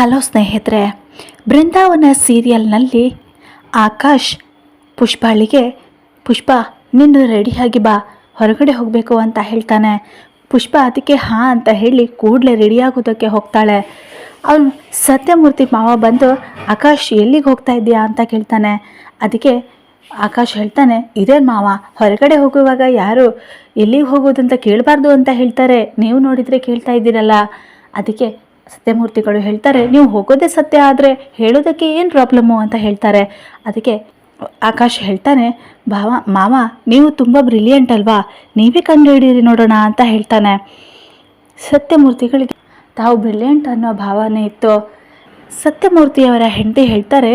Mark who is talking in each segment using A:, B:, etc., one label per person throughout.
A: Hello ಸ್ನೇಹಿತರೆ, ಬೃಂದಾವನ ಸೀರಿಯಲ್ನಲ್ಲಿ ಆಕಾಶ್ ಪುಷ್ಪಾಳಿಗೆ, ಪುಷ್ಪ, ನೀನು ರೆಡಿಯಾಗಿ ಬಾ, ಹೊರಗಡೆ ಹೋಗಬೇಕು ಅಂತ ಹೇಳ್ತಾನೆ. ಪುಷ್ಪ ಅದಕ್ಕೆ ಹಾಂ ಅಂತ ಹೇಳಿ ಕೂಡಲೇ ರೆಡಿಯಾಗೋದಕ್ಕೆ ಹೋಗ್ತಾಳೆ. ಅವನು ಸತ್ಯಮೂರ್ತಿ ಮಾವ ಬಂದು, ಆಕಾಶ್, ಎಲ್ಲಿಗೆ ಹೋಗ್ತಾ ಇದ್ದೀಯಾ ಅಂತ ಕೇಳ್ತಾನೆ. ಅದಕ್ಕೆ ಆಕಾಶ್ ಹೇಳ್ತಾನೆ ಇದೇನು ಮಾವ, ಹೊರಗಡೆ ಹೋಗುವಾಗ ಯಾರು ಎಲ್ಲಿಗೆ ಹೋಗೋದಂತ ಕೇಳಬಾರ್ದು ಅಂತ ಹೇಳ್ತಾರೆ. ನೀವು ನೋಡಿದರೆ ಕೇಳ್ತಾ ಇದ್ದೀರಲ್ಲ. ಅದಕ್ಕೆ ಸತ್ಯಮೂರ್ತಿಗಳು ಹೇಳ್ತಾರೆ, ನೀವು ಹೋಗೋದೇ ಸತ್ಯ, ಆದರೆ ಹೇಳೋದಕ್ಕೆ ಏನು ಪ್ರಾಬ್ಲಮ್ಮು? ಅಂತ ಹೇಳ್ತಾರೆ. ಅದಕ್ಕೆ ಆಕಾಶ್ ಹೇಳ್ತಾನೆ, ಭಾವ, ಮಾವ, ನೀವು ತುಂಬ ಬ್ರಿಲಿಯಂಟ್ ಅಲ್ವಾ? ನೀವೇ ಕಂಡುಹಿಡೀರಿ ನೋಡೋಣ ಅಂತ ಹೇಳ್ತಾನೆ. ಸತ್ಯಮೂರ್ತಿಗಳಿಗೆ ತಾವು ಬ್ರಿಲಿಯಂಟ್ ಅನ್ನೋ ಭಾವನೆ ಇತ್ತು. ಸತ್ಯಮೂರ್ತಿಯವರ ಹೆಂಡತಿ ಹೇಳ್ತಾರೆ,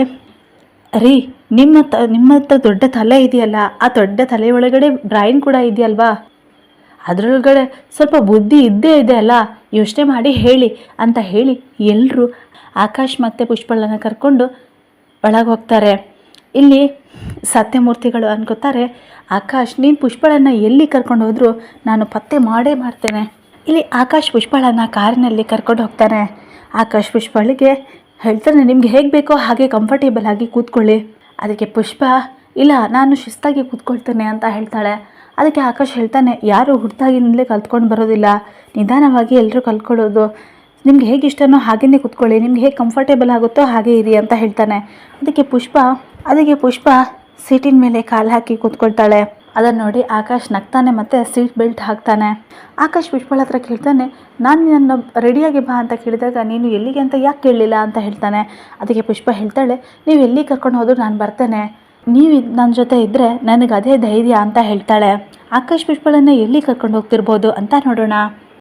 A: ರೀ, ನಿಮ್ಮ ತ, ನಿಮ್ಮ ಹತ್ರ ದೊಡ್ಡ ತಲೆ ಇದೆಯಲ್ಲ, ಆ ದೊಡ್ಡ ತಲೆ ಒಳಗಡೆ ಬ್ರೈನ್ ಕೂಡ ಇದೆಯಲ್ವಾ? ಅದರೊಳಗಡೆ ಸ್ವಲ್ಪ ಬುದ್ಧಿ ಇದ್ದೇ ಇದೆ ಅಲ್ಲ, ಯೋಚನೆ ಮಾಡಿ ಹೇಳಿ ಅಂತ ಹೇಳಿ ಎಲ್ಲರೂ ಆಕಾಶ್ ಮತ್ತು ಪುಷ್ಪಳನ್ನು ಕರ್ಕೊಂಡು ಒಳಗೆ ಹೋಗ್ತಾರೆ. ಇಲ್ಲಿ ಸತ್ಯಮೂರ್ತಿಗಳು ಅನ್ಕೋತಾರೆ, ಆಕಾಶ್, ನೀನು ಪುಷ್ಪಳನ್ನು ಎಲ್ಲಿ ಕರ್ಕೊಂಡು ಹೋದರೂ ನಾನು ಪತ್ತೆ ಮಾಡೇ ಮಾಡ್ತೇನೆ. ಇಲ್ಲಿ ಆಕಾಶ್ ಪುಷ್ಪಳನ್ನು ಕಾರಿನಲ್ಲಿ ಕರ್ಕೊಂಡು ಹೋಗ್ತಾನೆ. ಆಕಾಶ್ ಪುಷ್ಪಳಿಗೆ ಹೇಳ್ತಾನೆ, ನಿಮ್ಗೆ ಹೇಗೆ ಬೇಕೋ ಹಾಗೆ ಕಂಫರ್ಟೇಬಲ್ ಆಗಿ ಕೂತ್ಕೊಳ್ಳಿ. ಅದಕ್ಕೆ ಪುಷ್ಪ, ಇಲ್ಲ, ನಾನು ಶಿಸ್ತಾಗಿ ಕೂತ್ಕೊಳ್ತೇನೆ ಅಂತ ಹೇಳ್ತಾಳೆ. ಅದಕ್ಕೆ ಆಕಾಶ್ ಹೇಳ್ತಾನೆ, ಯಾರು ಹುಟ್ಟಿದಾಗಿಂದಲೇ ಕಲ್ತ್ಕೊಂಡು ಬರೋದಿಲ್ಲ. ನಿಧಾನವಾಗಿ ಎಲ್ಲರೂ ಕಲ್ತ್ಕೊಳ್ಳೋದು. ನಿಮ್ಗೆ ಹೇಗೆ ಇಷ್ಟನೋ ಹಾಗೇ ಕೂತ್ಕೊಳ್ಳಿ. ನಿಮ್ಗೆ ಹೇಗೆ ಕಂಫರ್ಟೇಬಲ್ ಆಗುತ್ತೋ ಹಾಗೆ ಇರಿ ಅಂತ ಹೇಳ್ತಾನೆ. ಅದಕ್ಕೆ ಪುಷ್ಪ ಅದಕ್ಕೆ ಪುಷ್ಪ ಸೀಟಿನ ಮೇಲೆ ಕಾಲು ಹಾಕಿ ಕೂತ್ಕೊಳ್ತಾಳೆ. ಅದನ್ನು ನೋಡಿ ಆಕಾಶ್ ನಗ್ತಾನೆ ಮತ್ತು ಸೀಟ್ ಬೆಲ್ಟ್ ಹಾಕ್ತಾನೆ. ಆಕಾಶ್ ಪುಷ್ಪಳ ಹತ್ರ ಕೇಳ್ತಾನೆ, ನಾನು ನನ್ನ ರೆಡಿಯಾಗಿ ಬಾ ಅಂತ ಕೇಳಿದಾಗ ನೀನು ಎಲ್ಲಿಗೆ ಅಂತ ಯಾಕೆ ಕೇಳಲಿಲ್ಲ? ಅಂತ ಹೇಳ್ತಾನೆ. ಅದಕ್ಕೆ ಪುಷ್ಪ ಹೇಳ್ತಾಳೆ, ನೀವು ಎಲ್ಲಿ ಕರ್ಕೊಂಡು ಹೋದರೂ ನಾನು ಬರ್ತೇನೆ. ನೀವು ನನ್ನ ಜೊತೆ ಇದ್ದರೆ ನನಗೆ ಅದೇ ಧೈರ್ಯ ಅಂತ ಹೇಳ್ತಾಳೆ. ಆಕಾಶ್ ಪುಷ್ಪಳನ್ನು ಎಲ್ಲಿ ಕರ್ಕೊಂಡು ಹೋಗ್ತಿರ್ಬೋದು ಅಂತ ನೋಡೋಣ.